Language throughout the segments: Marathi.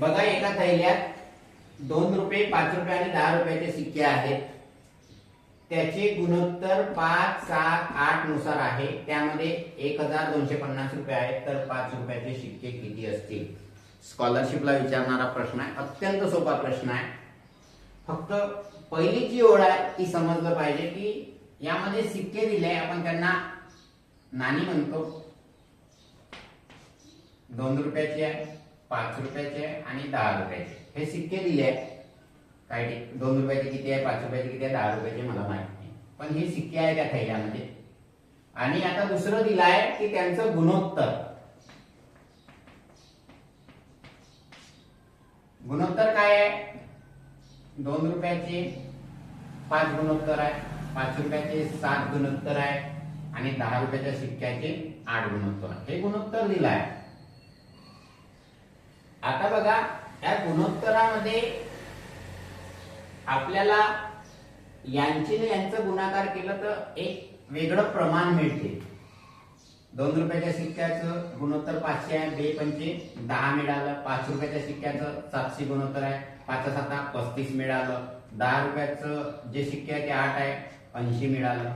बघा एका थैल्यात दोन रुपये पाच रुपये आणि दहा रुपयाचे सिक्के आहेत. त्याचे गुणोत्तर पाच सात आठनुसार आहे. त्यामध्ये एक हजार दोनशे पन्नास रुपये आहेत तर पाच रुपयाचे सिक्के किती असतील? स्कॉलरशिपला विचारणारा प्रश्न आहे. अत्यंत सोपा प्रश्न आहे. फक्त पहिली जी ओळ आहे ती समजलं पाहिजे की यामध्ये सिक्के दिले आपण त्यांना नाणी म्हणतो. दोन रुपयाची आहे. पाच रुपयाचे आणि दहा रुपयाचे. हे सिक्के दिले आहेत. काय दोन रुपयाचे किती आहे? पाच रुपयाचे किती आहे? दहा रुपयाचे मला माहीत नाही. पण हे सिक्के आहे त्या थैल्यामध्ये. आणि आता दुसरं दिलं आहे की त्यांचं गुणोत्तर. गुणोत्तर काय आहे? दोन रुपयाचे पाच गुणोत्तर आहे. पाच रुपयाचे सात गुणोत्तर आहे. आणि दहा रुपयाच्या सिक्क्याचे आठ गुणोत्तर. हे गुणोत्तर दिलं आहे आता बघा या गुणोत्तरामध्ये आपल्याला यांची यांचं गुणाकार केलं तर एक वेगळं प्रमाण मिळते. दोन रुपयाच्या सिक्क्याचं गुणोत्तर पाचशे आहे बे पंचे दहा मिळालं पाच रुपयाच्या सिक्क्याचं सातशे गुणोत्तर आहे पाच साता पस्तीस मिळालं दहा रुपयाचं जे सिक्के आहे ते आठ आहे ऐंशी मिळालं.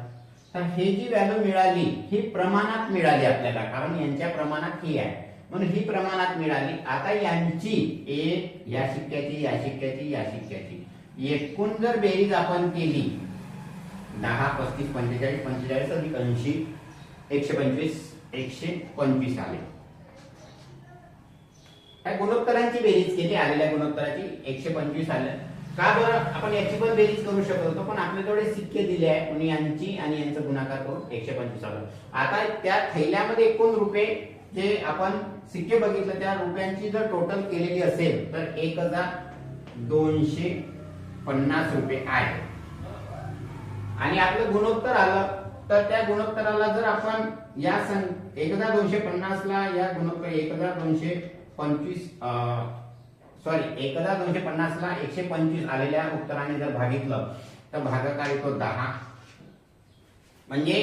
तर हे जी व्हॅल्यू मिळाली ही प्रमाणात मिळाली आपल्याला कारण यांच्या प्रमाणात ही आहे. म्हणून ही प्रमाणात मिळाली. आता यांची एक या सिक्क्याची या शिक्क्याची या शिक्क्याची एकूण जर बेरीज आपण केली दहा पस्तीस पंचेचाळीस पंचेचाळीस अधिक ऐंशी एकशे पंचवीस एकशे पंचवीस आले. काय गुणोत्तरांची बेरीज केली आलेल्या गुणोत्तराची? एकशे पंचवीस आलं. का बरं? आपण याची पण बेरीज करू शकत होतो पण आपले थोडे सिक्के दिले आहे म्हणून यांची आणि यांचं गुणाकार करून एकशे पंचवीस आलं. आता त्या थैल्यामध्ये एकूण रुपये जे आपण सिक्के बघितलं त्या रुपयांची जर टोटल केलेली असेल तर एक हजार दोनशे पन्नास रुपये आहे. आणि आपलं गुणोत्तर आलं तर त्या गुणोत्तराला जर आपण या सं एक हजार दोनशे पन्नास ला या गुणोत्तर एक हजार दोनशे पंचवीस सॉरी एक हजार दोनशे पन्नास ला एकशे पंचवीस आलेल्या उत्तराने जर भागितलं तर भागाकार येतो दहा. म्हणजे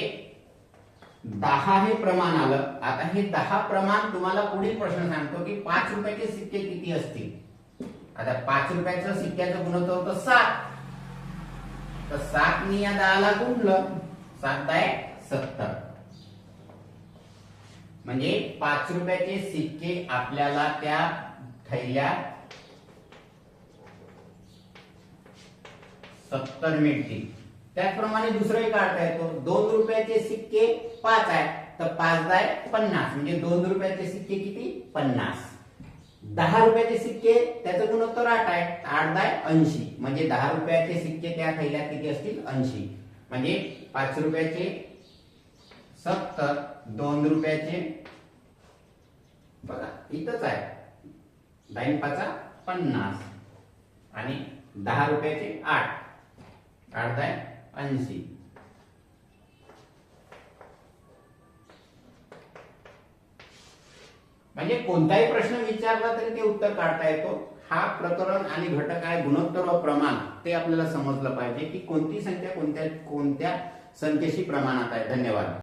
दहा हे प्रमाण आलं. आता हे दहा प्रमाण तुम्हाला पुढील प्रश्न सांगतो की पाच रुपयाचे सिक्के किती असतील? आता पाच रुपयाचं सिक्क्याचं गुणोत्तर होतं सात. तर सात मी या दहाला गुणलं. सात दाय सत्तर. म्हणजे पाच रुपयाचे सिक्के आपल्याला त्या थैल्या सत्तर मिळतील. त्याचप्रमाणे दुसरंही काढता येतो दोन रुपयाचे सिक्के पाच आहे तर पाच दाय पन्नास. म्हणजे दोन रुपयाचे सिक्के किती? पन्नास. दहा रुपयाचे सिक्के त्याचं गुणोत्तर आठ आहे आठ दाय ऐंशी. म्हणजे दहा रुपयाचे सिक्के त्या थैल्यात किती असतील? ऐंशी. म्हणजे पाच रुपयाचे सत्तर दोन रुपयाचे बघा इथंच आहे. दाईन पाचा पन्नास. आणि दहा रुपयाचे आठ. आठ दाय ऐंशी. म्हणजे कोणताही प्रश्न विचारला तरी ते उत्तर काढता येतो. हा प्रकरण आणि घटक आहे गुणोत्तर व प्रमाण. ते आपल्याला समजलं पाहिजे की कोणती संख्या कोणत्या कोणत्या संख्येशी प्रमाणात आहे. धन्यवाद.